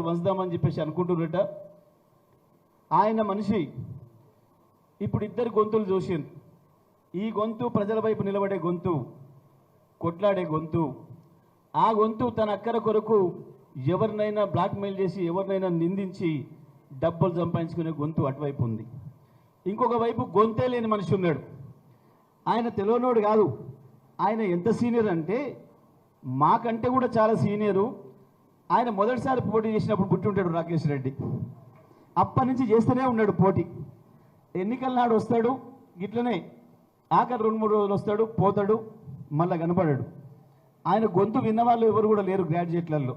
వంచుదామని చెప్పేసి అనుకుంటున్నట. ఆయన మనిషి ఇప్పుడు ఇద్దరు గొంతులు చూసింది ఈ గొంతు ప్రజల వైపు నిలబడే గొంతు కొట్లాడే గొంతు. ఆ గొంతు తన అక్కర కొరకు ఎవరినైనా బ్లాక్మెయిల్ చేసి ఎవరినైనా నిందించి డబ్బులు సంపాదించుకునే గొంతు అటువైపు ఉంది. ఇంకొక వైపు గొంతే లేని మనిషి ఉన్నాడు. ఆయన తెలియనోడు కాదు. ఆయన ఎంత సీనియర్ అంటే మాకంటే కూడా చాలా సీనియరు. ఆయన మొదటిసారి పోటీ చేసినప్పుడు పుట్టి ఉంటాడు రాకేష్ రెడ్డి. అప్పటి నుంచి చేస్తూనే ఉన్నాడు పోటీ. ఎన్నికల నాడు వస్తాడు ఇట్లనే ఆఖరి రెండు మూడు రోజులు వస్తాడు పోతాడు మళ్ళీ కనపడాడు. ఆయన గొంతు విన్నవాళ్ళు ఎవరు కూడా లేరు గ్రాడ్యుయేట్లలో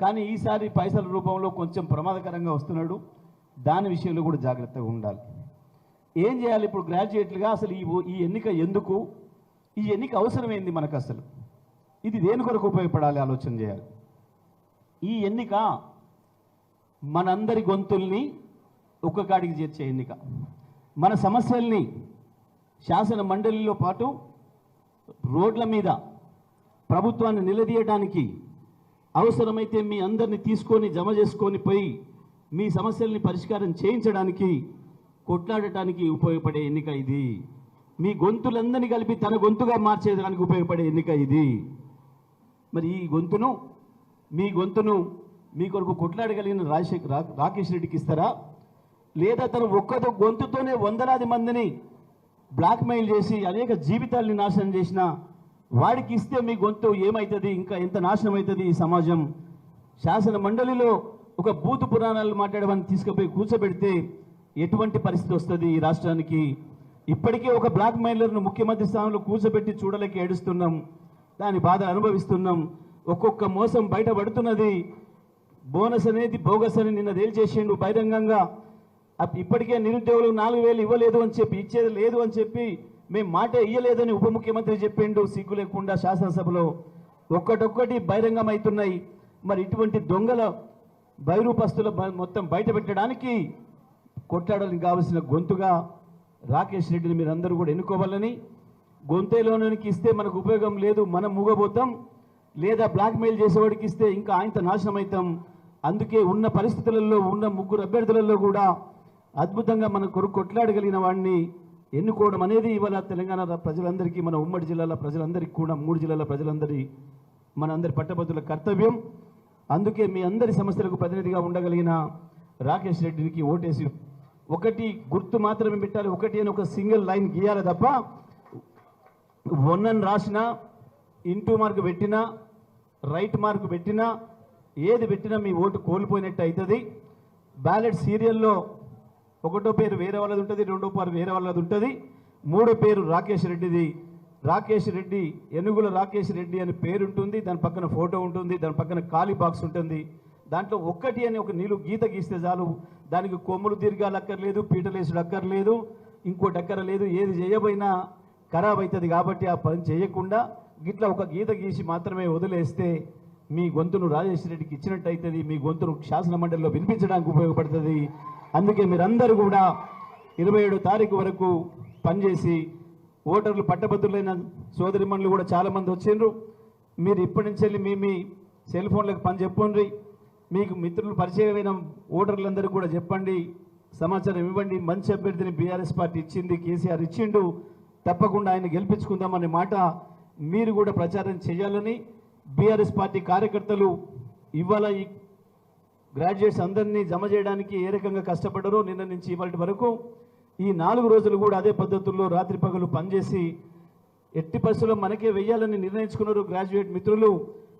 కానీ ఈసారి పైసల రూపంలో కొంచెం ప్రమాదకరంగా వస్తున్నాడు. దాని విషయంలో కూడా జాగ్రత్తగా ఉండాలి. ఏం చేయాలి ఇప్పుడు గ్రాడ్యుయేట్లుగా? అసలు ఈ ఈ ఎన్నిక ఎందుకు? ఈ ఎన్నిక అవసరమైంది మనకు అసలు. ఇది దేని కొరకు ఉపయోగపడాలి? ఆలోచన చేయాలి. ఈ ఎన్నిక మనందరి గొంతుల్ని ఒక్క కాడికి చేర్చే ఎన్నిక. మన సమస్యల్ని శాసన మండలిలో పాటు రోడ్ల మీద ప్రభుత్వాన్ని నిలదీయడానికి అవసరమైతే మీ అందరిని తీసుకొని జమ చేసుకొని పోయి మీ సమస్యల్ని పరిష్కారం చేయించడానికి కొట్లాడటానికి ఉపయోగపడే ఎన్నిక ఇది. మీ గొంతులందరినీ కలిపి తన గొంతుగా మార్చేదానికి ఉపయోగపడే ఎన్నిక ఇది. మరి ఈ గొంతును మీ గొంతును మీ కొరకు కొట్లాడగలిగిన రాజశేఖర్ రా- రాకేష్ రెడ్డికి ఇస్తారా? లేదా తను ఒక్కతో గొంతుతోనే వందలాది మందిని బ్లాక్మెయిల్ చేసి అనేక జీవితాల్ని నాశనం చేసిన వాడికి ఇస్తే మీ గొంతు ఏమవుతుంది ఇంకా ఎంత నాశనం అవుతుంది ఈ సమాజం? శాసన మండలిలో ఒక బూతు పురాణాలు మాట్లాడమని తీసుకుపోయి కూర్చోబెడితే ఎటువంటి పరిస్థితి వస్తుంది ఈ రాష్ట్రానికి? ఇప్పటికే ఒక బ్లాక్ మైలర్ను ముఖ్యమంత్రి స్థానంలో కూర్చోబెట్టి చూడలేక ఏడుస్తున్నాం. దాని బాధ అనుభవిస్తున్నాం. ఒక్కొక్క మోసం బయటపడుతున్నది. బోనస్ అనేది బోగస్ అని నిన్న తేల్చేసిండు బహిరంగంగా. అప్- ఇప్పటికే నిరుద్యోగులకు నాలుగు వేలు ఇవ్వలేదు అని చెప్పి ఇచ్చేది లేదు అని చెప్పి మేము మాట ఇయ్యలేదని ఉప ముఖ్యమంత్రి చెప్పిండు సిగ్గు లేకుండా శాసనసభలో. ఒక్కటొక్కటి బహిరంగం అవుతున్నాయి మరి ఇటువంటి దొంగల బైరూపస్తుల బ- మొత్తం బయట పెట్టడానికి కావలసిన గొంతుగా రాకేష్ రెడ్డిని మీరు అందరూ కూడా ఎన్నుకోవాలని. గొంతేలోనికి ఇస్తే మనకు ఉపయోగం లేదు మనం మూగబోతాం. లేదా బ్లాక్మెయిల్ చేసేవాడికి ఇస్తే ఇంకా ఆయనతో నాశనం అవుతాం అందుకే ఉన్న పరిస్థితులలో ఉన్న ముగ్గురు అభ్యర్థులలో కూడా అద్భుతంగా మన కొరకు కొట్లాడగలిగిన వాడిని ఎన్నుకోవడం అనేది ఇవాళ తెలంగాణ ప్రజలందరికీ మన ఉమ్మడి జిల్లాల ప్రజలందరికీ కూడా మూడు జిల్లాల ప్రజలందరి మన అందరి పట్టభద్రుల కర్తవ్యం. అందుకే మీ అందరి సమస్యలకు ప్రతినిధిగా ఉండగలిగిన రాకేష్ రెడ్డికి ఓటేసి ఒకటి గుర్తు మాత్రమే పెట్టాలి. ఒకటి అని ఒక సింగిల్ లైన్ గీయాలి తప్ప వన్ అని రాసినా ఇంటూ మార్క్ పెట్టినా రైట్ మార్క్ పెట్టినా ఏది పెట్టినా మీ ఓటు కోల్పోయినట్టు అవుతుంది బ్యాలెట్ సీరియల్లో ఒకటో పేరు వేరే వాళ్ళది ఉంటుంది రెండో పేరు వేరే వాళ్ళది ఉంటుంది. మూడో పేరు రాకేష్ రెడ్డిది. రాకేష్ రెడ్డి ఎనుగుల రాకేష్ రెడ్డి అని పేరు ఉంటుంది దాని పక్కన ఫోటో ఉంటుంది దాని పక్కన ఖాళీ బాక్స్ ఉంటుంది. దాంట్లో ఒక్కటి అని ఒక నీళ్ళు గీత గీస్తే చాలు. దానికి కొమ్ములు దీర్ఘాలు అక్కర్లేదు పీటలేసుడు అక్కర్లేదు ఇంకోటి అక్కర్లేదు ఏది చేయబోయినా ఖరాబ్ అవుతుంది కాబట్టి ఆ పని చేయకుండా గిట్లా ఒక గీత గీసి మాత్రమే వదిలేస్తే మీ గొంతును రాజేశ్వర రెడ్డికి ఇచ్చినట్టు అవుతుంది మీ గొంతును శాసనమండలిలో వినిపించడానికి ఉపయోగపడుతుంది. అందుకే మీరందరూ కూడా ఇరవై ఏడో తారీఖు వరకు పనిచేసి ఓటర్లు పట్టభద్రులైన సోదరిమణులు కూడా చాలామంది వచ్చిండ్రు. మీరు ఇప్పటి నుంచి వెళ్ళి మీ మీ సెల్ ఫోన్లకు పని చెప్పండి మీకు మిత్రులు పరిచయమైన ఓటర్లందరూ కూడా చెప్పండి సమాచారం ఇవ్వండి. మంచి అభ్యర్థిని బీఆర్ఎస్ పార్టీ ఇచ్చింది కేసీఆర్ ఇచ్చిండు. తప్పకుండా ఆయన గెలిపించుకుందామనే మాట మీరు కూడా ప్రచారం చేయాలని బీఆర్ఎస్ పార్టీ కార్యకర్తలు ఇవాళ ఈ గ్రాడ్యుయేట్స్ అందరినీ జమ చేయడానికి ఏ రకంగా కష్టపడ్డారో నిన్న నుంచి ఇవాటి వరకు ఈ నాలుగు రోజులు కూడా అదే పద్ధతుల్లో రాత్రి పగలు పనిచేసి ఎట్టి పరిస్థితుల్లో మనకే వెయ్యాలని నిర్ణయించుకున్నారు గ్రాడ్యుయేట్ మిత్రులు.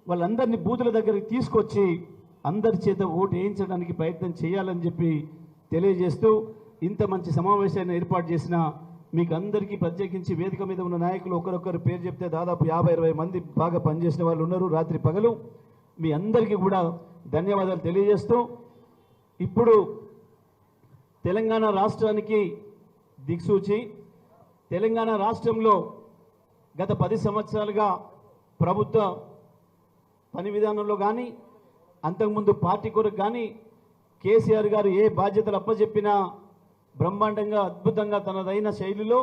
వాళ్ళందరినీ బూతుల దగ్గరికి తీసుకొచ్చి అందరి చేత ఓటు వేయించడానికి ప్రయత్నం చేయాలని చెప్పి తెలియజేస్తూ ఇంత మంచి సమావేశాన్ని ఏర్పాటు చేసిన మీకు అందరికీ ప్రత్యేకించి వేదిక మీద ఉన్న నాయకులు ఒకరొకరు పేరు చెప్తే దాదాపు యాభై ఇరవై మంది బాగా పనిచేసిన వాళ్ళు ఉన్నారు రాత్రి పగలు. మీ అందరికీ కూడా ధన్యవాదాలు తెలియజేస్తూ ఇప్పుడు తెలంగాణ రాష్ట్రానికి దిక్సూచి తెలంగాణ రాష్ట్రంలో గత పది సంవత్సరాలుగా ప్రభుత్వ పని విధానంలో కానీ అంతకుముందు పార్టీ కొరకు కానీ కేసీఆర్ గారు ఏ బాధ్యతలు అప్పచెప్పినా బ్రహ్మాండంగా అద్భుతంగా తనదైన శైలిలో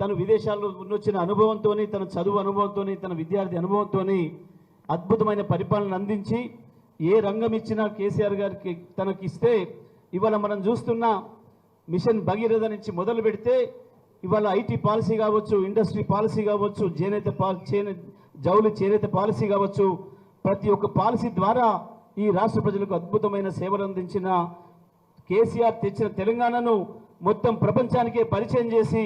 తను విదేశాల్లో ఉన్నొచ్చిన అనుభవంతో తన చదువు అనుభవంతో తన విద్యార్థి అనుభవంతో అద్భుతమైన పరిపాలన అందించి ఏ రంగం ఇచ్చినా కేసీఆర్ గారికి తనకి ఇస్తే ఇవాళ మనం చూస్తున్న మిషన్ భగీరథ నుంచి మొదలు పెడితే ఇవాళ ఐటీ పాలసీ కావచ్చు ఇండస్ట్రీ పాలసీ కావచ్చు చేనేత పాల చేనే జౌలి చేనేత పాలసీ కావచ్చు ప్రతి ఒక్క పాలసీ ద్వారా ఈ రాష్ట్ర ప్రజలకు అద్భుతమైన సేవలు అందించిన కేసీఆర్ తెచ్చిన తెలంగాణను మొత్తం ప్రపంచానికే పరిచయం చేసి